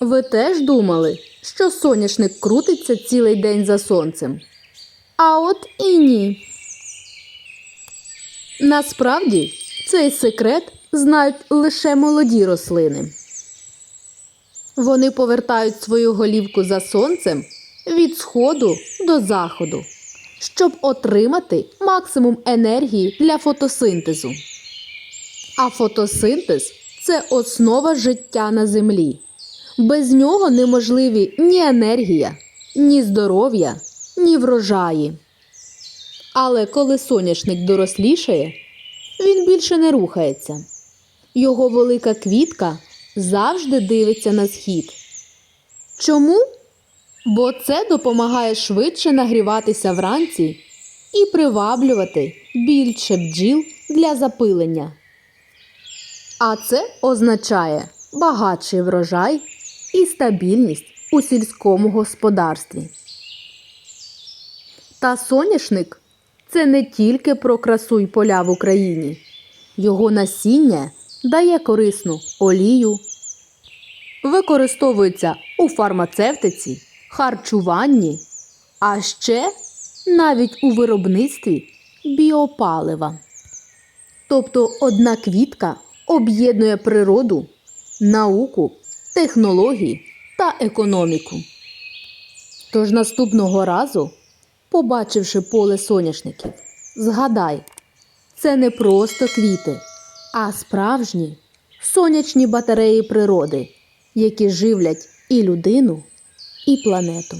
Ви теж думали, що соняшник крутиться цілий день за сонцем? А от і ні. Насправді цей секрет знають лише молоді рослини. Вони повертають свою голівку за сонцем від сходу до заходу, щоб отримати максимум енергії для фотосинтезу. А фотосинтез це основа життя на землі. Без нього неможливі ні енергія, ні здоров'я, ні врожаї. Але коли соняшник дорослішає, він більше не рухається. Його велика квітка завжди дивиться на схід. Чому? Бо це допомагає швидше нагріватися вранці і приваблювати більше бджіл для запилення. А це означає багатший врожай і стабільність у сільському господарстві. Та соняшник це не тільки про красу й поля в Україні. Його насіння дає корисну олію, використовується у фармацевтиці, харчуванні, а ще навіть у виробництві біопалива. Тобто одна квітка об'єднує природу, науку, технології та економіку. Тож наступного разу, побачивши поле соняшників, згадай, це не просто квіти, а справжні сонячні батареї природи, які живлять і людину, і планету.